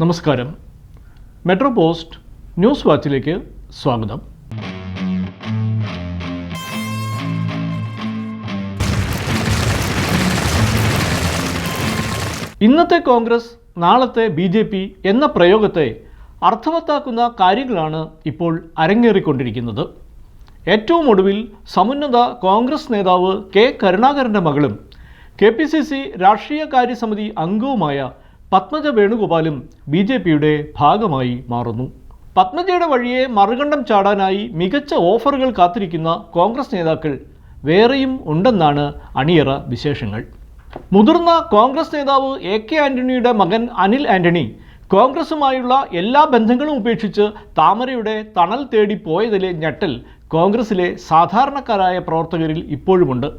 നമസ്കാരം. Metro post news വാച്ചിലേക്ക് സ്വാഗതം. ഇന്നത്തെ കോൺഗ്രസ് നാളത്തെ ബി ജെ പി എന്ന പ്രയോഗത്തെ അർത്ഥവത്താക്കുന്ന കാര്യങ്ങളാണ് ഇപ്പോൾ അരങ്ങേറിക്കൊണ്ടിരിക്കുന്നത്. ഏറ്റവും ഒടുവിൽ സമുന്നത കോൺഗ്രസ് നേതാവ് കെ കരുണാകരന്റെ മകളും കെ പി സി സി രാഷ്ട്രീയ കാര്യസമിതി അംഗവുമായ പത്മജ വേണുഗോപാലും ബി ജെ പിയുടെ ഭാഗമായി മാറുന്നു. പത്മജയുടെ വഴിയെ മറുകണ്ഠം ചാടാനായി മികച്ച ഓഫറുകൾ കാത്തിരിക്കുന്ന കോൺഗ്രസ് നേതാക്കൾ വേറെയും ഉണ്ടെന്നാണ് അണിയറ വിശേഷങ്ങൾ. മുതിർന്ന കോൺഗ്രസ് നേതാവ് എ കെ ആന്റണിയുടെ മകൻ അനിൽ ആന്റണി കോൺഗ്രസുമായുള്ള എല്ലാ ബന്ധങ്ങളും ഉപേക്ഷിച്ച് താമരയുടെ തണൽ തേടി പോയതിലെ ഞെട്ടൽ കോൺഗ്രസിലെ സാധാരണക്കാരായ പ്രവർത്തകരിൽ ഇപ്പോഴുമുണ്ട്.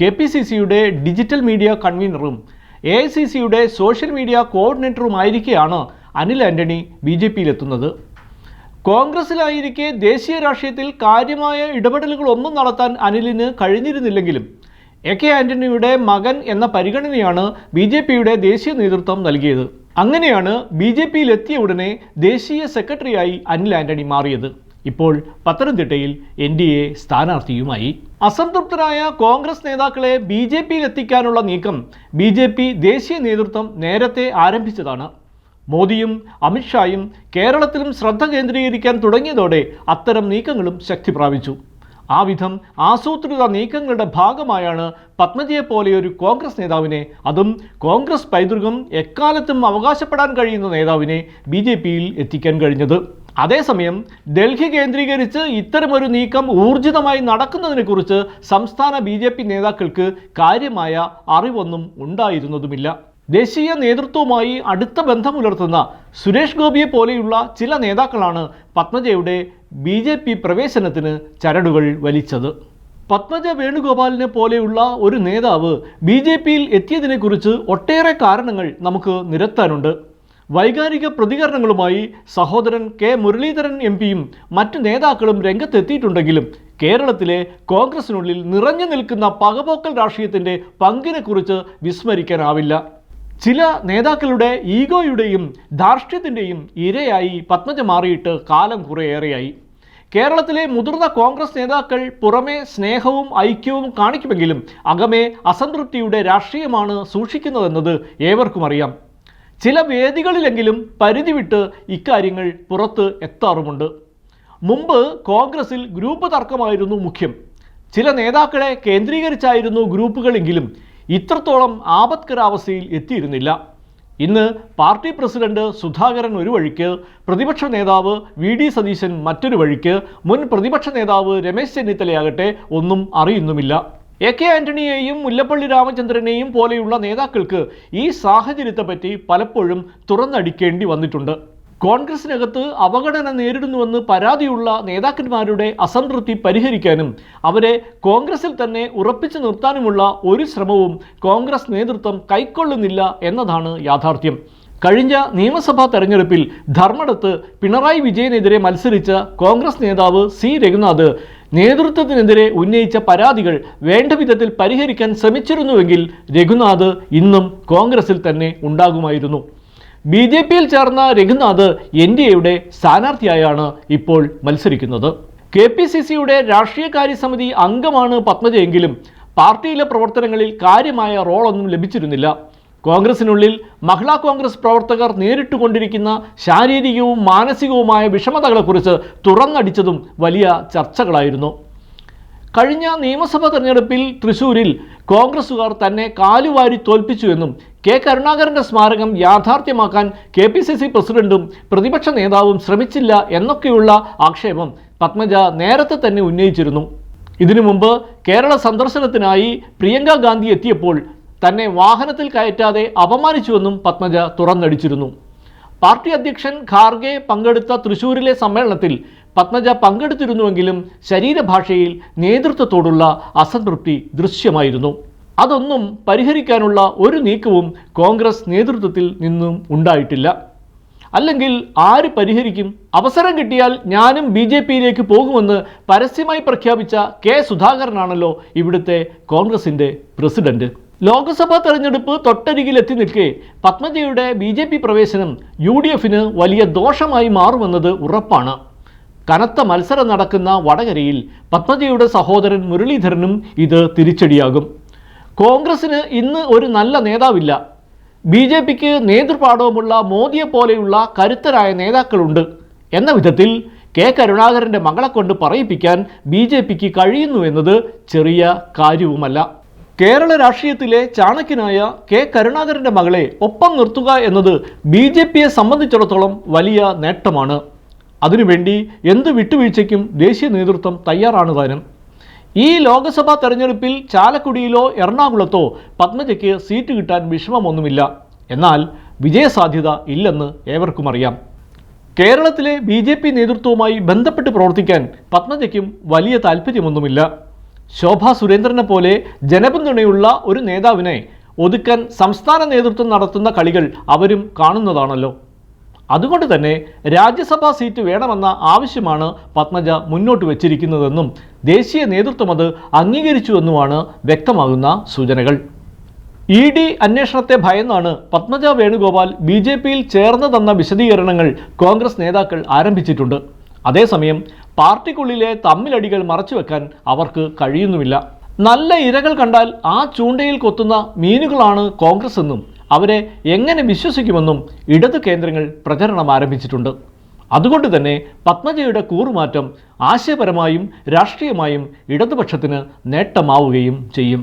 കെ പി സി സിയുടെ ഡിജിറ്റൽ മീഡിയ കൺവീനറും എ ഐ സി സിയുടെ സോഷ്യൽ മീഡിയ കോർഡിനേറ്ററുമായിരിക്കെയാണ് അനിൽ ആന്റണി ബി ജെ പിയിലെത്തുന്നത്. കോൺഗ്രസിലായിരിക്കെ ദേശീയ രാഷ്ട്രീയത്തിൽ കാര്യമായ ഇടപെടലുകളൊന്നും നടത്താൻ അനിലിന് കഴിഞ്ഞിരുന്നില്ലെങ്കിലും എ കെ ആന്റണിയുടെ മകൻ എന്ന പരിഗണനയാണ് ബി ജെ പിയുടെ ദേശീയ നേതൃത്വം നൽകിയത്. അങ്ങനെയാണ് ബി ജെ പിയിലെത്തിയ ഉടനെ ദേശീയ സെക്രട്ടറിയായി അനിൽ ആന്റണി മാറിയത്. ഇപ്പോൾ പത്തനംതിട്ടയിൽ എൻ ഡി എ സ്ഥാനാർത്ഥിയുമായി. അസംതൃപ്തരായ കോൺഗ്രസ് നേതാക്കളെ ബി ജെ പിയിൽ എത്തിക്കാനുള്ള നീക്കം ബി ജെ പി ദേശീയ നേതൃത്വം നേരത്തെ ആരംഭിച്ചതാണ്. മോദിയും അമിത്ഷായും കേരളത്തിലും ശ്രദ്ധ കേന്ദ്രീകരിക്കാൻ തുടങ്ങിയതോടെ അത്തരം നീക്കങ്ങളും ശക്തി പ്രാപിച്ചു. ആ വിധം ആസൂത്രിത നീക്കങ്ങളുടെ ഭാഗമായാണ് പത്മജിയെ പോലെയൊരു കോൺഗ്രസ് നേതാവിനെ അതും കോൺഗ്രസ് പൈതൃകം എക്കാലത്തും അവകാശപ്പെടാൻ കഴിയുന്ന നേതാവിനെ ബി എത്തിക്കാൻ കഴിഞ്ഞത്. അതേസമയം ഡൽഹി കേന്ദ്രീകരിച്ച് ഇത്തരമൊരു നീക്കം ഊർജിതമായി നടക്കുന്നതിനെക്കുറിച്ച് സംസ്ഥാന ബി ജെ പി നേതാക്കൾക്ക് കാര്യമായ അറിവൊന്നും ഉണ്ടായിരുന്നതുമില്ല. ദേശീയ നേതൃത്വവുമായി അടുത്ത ബന്ധം പുലർത്തുന്ന സുരേഷ് ഗോപിയെ പോലെയുള്ള ചില നേതാക്കളാണ് പത്മജയുടെ ബി ജെ പി പ്രവേശനത്തിന് ചരടുകൾ വലിച്ചത്. പത്മജ വേണുഗോപാലിനെ പോലെയുള്ള ഒരു നേതാവ് ബി ജെ പിയിൽ എത്തിയതിനെക്കുറിച്ച് ഒട്ടേറെ കാരണങ്ങൾ നമുക്ക് നിരത്താനുണ്ട്. വൈകാരിക പ്രതികരണങ്ങളുമായി സഹോദരൻ കെ മുരളീധരൻ എം പിയും മറ്റു നേതാക്കളും രംഗത്തെത്തിയിട്ടുണ്ടെങ്കിലും കേരളത്തിലെ കോൺഗ്രസിനുള്ളിൽ നിറഞ്ഞു നിൽക്കുന്ന പകപോക്കൽ രാഷ്ട്രീയത്തിന്റെ പങ്കിനെക്കുറിച്ച് വിസ്മരിക്കാനാവില്ല. ചില നേതാക്കളുടെ ഈഗോയുടെയും ധാർഷ്ട്യത്തിന്റെയും ഇരയായി പത്മജ മാറിയിട്ട് കാലം കുറേയേറെയായി. കേരളത്തിലെ മുതിർന്ന കോൺഗ്രസ് നേതാക്കൾ പുറമെ സ്നേഹവും ഐക്യവും കാണിക്കുമെങ്കിലും അകമേ അസംതൃപ്തിയുടെ രാഷ്ട്രീയമാണ് സൂക്ഷിക്കുന്നതെന്നത് ഏവർക്കും അറിയാം ചില വേദികളിലെങ്കിലും പരിധി വിട്ട് ഇക്കാര്യങ്ങൾ പുറത്ത് എത്താറുമുണ്ട്. മുമ്പ് കോൺഗ്രസിൽ ഗ്രൂപ്പ് തർക്കമായിരുന്നു മുഖ്യം. ചില നേതാക്കളെ കേന്ദ്രീകരിച്ചായിരുന്നു ഗ്രൂപ്പുകളെങ്കിലും ഇത്രത്തോളം ആപത്കരാവസ്ഥയിൽ എത്തിയിരുന്നില്ല. ഇന്ന് പാർട്ടി പ്രസിഡന്റ് സുധാകരൻ ഒരു വഴിക്ക് പ്രതിപക്ഷ നേതാവ് വി ഡി സതീശൻ മറ്റൊരു വഴിക്ക് മുൻ പ്രതിപക്ഷ നേതാവ് രമേശ് ചെന്നിത്തലയാകട്ടെ ഒന്നും അറിയുന്നുമില്ല. എ കെ ആന്റണിയെയും മുല്ലപ്പള്ളി രാമചന്ദ്രനെയും പോലെയുള്ള നേതാക്കൾക്ക് ഈ സാഹചര്യത്തെപ്പറ്റി പലപ്പോഴും തുറന്നടിക്കേണ്ടി വന്നിട്ടുണ്ട്. കോൺഗ്രസിനകത്ത് അവഗണന നേരിടുന്നുവെന്ന് പരാതിയുള്ള നേതാക്കന്മാരുടെ അസംതൃപ്തി പരിഹരിക്കാനും അവരെ കോൺഗ്രസിൽ തന്നെ ഉറപ്പിച്ചു നിർത്താനുമുള്ള ഒരു ശ്രമവും കോൺഗ്രസ് നേതൃത്വം കൈക്കൊള്ളുന്നില്ല എന്നതാണ് യാഥാർത്ഥ്യം. കഴിഞ്ഞ നിയമസഭാ തെരഞ്ഞെടുപ്പിൽ ധർമ്മടത്ത് പിണറായി വിജയനെതിരെ മത്സരിച്ച കോൺഗ്രസ് നേതാവ് സി രഘുനാഥ് നേതൃത്വത്തിനെതിരെ ഉന്നയിച്ച പരാതികൾ വേണ്ട വിധത്തിൽ പരിഹരിക്കാൻ ശ്രമിച്ചിരുന്നുവെങ്കിൽ രഘുനാഥ് ഇന്നും കോൺഗ്രസിൽ തന്നെ ഉണ്ടാകുമായിരുന്നു. ബി ജെ പിയിൽ ചേർന്ന രഘുനാഥ് എൻ ഡി എയുടെ സ്ഥാനാർത്ഥിയായാണ് ഇപ്പോൾ മത്സരിക്കുന്നത്. കെ പി സി സിയുടെ രാഷ്ട്രീയകാര്യ സമിതി അംഗമാണ് പത്മജയെങ്കിലും പാർട്ടിയിലെ പ്രവർത്തനങ്ങളിൽ കാര്യമായ റോളൊന്നും ലഭിച്ചിരുന്നില്ല. കോൺഗ്രസിനുള്ളിൽ മഹിളാ കോൺഗ്രസ് പ്രവർത്തകർ നേരിട്ടുകൊണ്ടിരിക്കുന്ന ശാരീരികവും മാനസികവുമായ വിഷമതകളെക്കുറിച്ച് തുറന്നടിച്ചതും വലിയ ചർച്ചകളായിരുന്നു. കഴിഞ്ഞ നിയമസഭാ തെരഞ്ഞെടുപ്പിൽ തൃശൂരിൽ കോൺഗ്രസുകാർ തന്നെ കാലുവാരി തോൽപ്പിച്ചുവെന്നും കെ കരുണാകരന്റെ സ്മാരകം യാഥാർത്ഥ്യമാക്കാൻ കെ പി സി സി പ്രസിഡന്റും പ്രതിപക്ഷ നേതാവും ശ്രമിച്ചില്ല എന്നൊക്കെയുള്ള ആക്ഷേപം പത്മജ നേരത്തെ തന്നെ ഉന്നയിച്ചിരുന്നു. ഇതിനു മുമ്പ് കേരള സന്ദർശനത്തിനായി പ്രിയങ്ക ഗാന്ധി എത്തിയപ്പോൾ തന്നെ വാഹനത്തിൽ കയറ്റാതെ അപമാനിച്ചുവെന്നും പത്മജ തുറന്നടിച്ചിരുന്നു. പാർട്ടി അധ്യക്ഷൻ ഖാർഗെ പങ്കെടുത്ത തൃശൂരിലെ സമ്മേളനത്തിൽ പത്മജ പങ്കെടുത്തിരുന്നുവെങ്കിലും ശരീരഭാഷയിൽ നേതൃത്വത്തോടുള്ള അസംതൃപ്തി ദൃശ്യമായിരുന്നു. അതൊന്നും പരിഹരിക്കാനുള്ള ഒരു നീക്കവും കോൺഗ്രസ് നേതൃത്വത്തിൽ നിന്നും ഉണ്ടായിട്ടില്ല. അല്ലെങ്കിൽ ആര് പരിഹരിക്കും? അവസരം കിട്ടിയാൽ ഞാനും ബി ജെ പിയിലേക്ക് പോകുമെന്ന് പരസ്യമായി പ്രഖ്യാപിച്ച കെ സുധാകരനാണല്ലോ ഇവിടുത്തെ കോൺഗ്രസിന്റെ പ്രസിഡന്റ്. ലോക്സഭാ തെരഞ്ഞെടുപ്പ് തൊട്ടരികിലെത്തി നിൽക്കെ പത്മജയുടെ ബി ജെ പി പ്രവേശനം യു ഡി എഫിന് വലിയ ദോഷമായി മാറുമെന്നത് ഉറപ്പാണ്. കനത്ത മത്സരം നടക്കുന്ന വടകരയിൽ പത്മജയുടെ സഹോദരൻ മുരളീധരനും ഇത് തിരിച്ചടിയാകും. കോൺഗ്രസിന് ഇന്ന് ഒരു നല്ല നേതാവില്ല. ബി ജെ പിക്ക് നേതൃപാടവമുള്ള മോദിയെ പോലെയുള്ള കരുത്തരായ നേതാക്കളുണ്ട്. എന്ന വിധത്തിൽ കെ കരുണാകരന്റെ മകളെ കൊണ്ട് പറയിപ്പിക്കാൻ ബി ജെ പിക്ക് കഴിയുന്നു എന്നത് ചെറിയ കാര്യവുമല്ല. കേരള രാഷ്ട്രീയത്തിലെ ചാണക്യനായ കെ കരുണാകരന്റെ മകളെ ഒപ്പം നിർത്തുക എന്നത് ബി ജെ പിയെ സംബന്ധിച്ചിടത്തോളം വലിയ നേട്ടമാണ്. അതിനുവേണ്ടി എന്ത് വിട്ടുവീഴ്ചയ്ക്കും ദേശീയ നേതൃത്വം തയ്യാറാണ് താനും ഈ ലോക്സഭാ തെരഞ്ഞെടുപ്പിൽ ചാലക്കുടിയിലോ എറണാകുളത്തോ പത്മജയ്ക്ക് സീറ്റ് കിട്ടാൻ വിഷമമൊന്നുമില്ല. എന്നാൽ വിജയസാധ്യത ഇല്ലെന്ന് ഏവർക്കും അറിയാം. കേരളത്തിലെ ബി നേതൃത്വവുമായി ബന്ധപ്പെട്ട് പ്രവർത്തിക്കാൻ പത്മജയ്ക്കും വലിയ താല്പര്യമൊന്നുമില്ല ശോഭാ സുരേന്ദ്രനെ പോലെ ജനപിന്തുണയുള്ള ഒരു നേതാവിനെ ഒതുക്കാൻ സംസ്ഥാന നേതൃത്വം നടത്തുന്ന കളികൾ അവരും കാണുന്നതാണല്ലോ. അതുകൊണ്ട് തന്നെ രാജ്യസഭാ സീറ്റ് വേണമെന്ന ആവശ്യമാണ് പത്മജ മുന്നോട്ട് വച്ചിരിക്കുന്നതെന്നും ദേശീയ നേതൃത്വം അത് അംഗീകരിച്ചുവെന്നുമാണ് വ്യക്തമാകുന്ന സൂചനകൾ. ഇ ഡി അന്വേഷണത്തെ ഭയന്നാണ് പത്മജ വേണുഗോപാൽ ബി ജെ പിയിൽ ചേർന്ന് തന്ന വിശദീകരണങ്ങൾ കോൺഗ്രസ് നേതാക്കൾ ആരംഭിച്ചിട്ടുണ്ട്. അതേസമയം പാർട്ടിക്കുള്ളിലെ തമ്മിലടികൾ മറച്ചുവെക്കാൻ അവർക്ക് കഴിയുന്നുമില്ല. നല്ല ഇരകൾ കണ്ടാൽ ആ ചൂണ്ടയിൽ കൊത്തുന്ന മീനുകളാണ് കോൺഗ്രസ് എന്നും അവരെ എങ്ങനെ വിശ്വസിക്കുമെന്നും ഇടതു കേന്ദ്രങ്ങൾ പ്രചരണം ആരംഭിച്ചിട്ടുണ്ട്. അതുകൊണ്ട് തന്നെ പത്മജയുടെ കൂറുമാറ്റം ആശയപരമായും രാഷ്ട്രീയമായും ഇടതുപക്ഷത്തിന് നേട്ടമാവുകയും ചെയ്യും.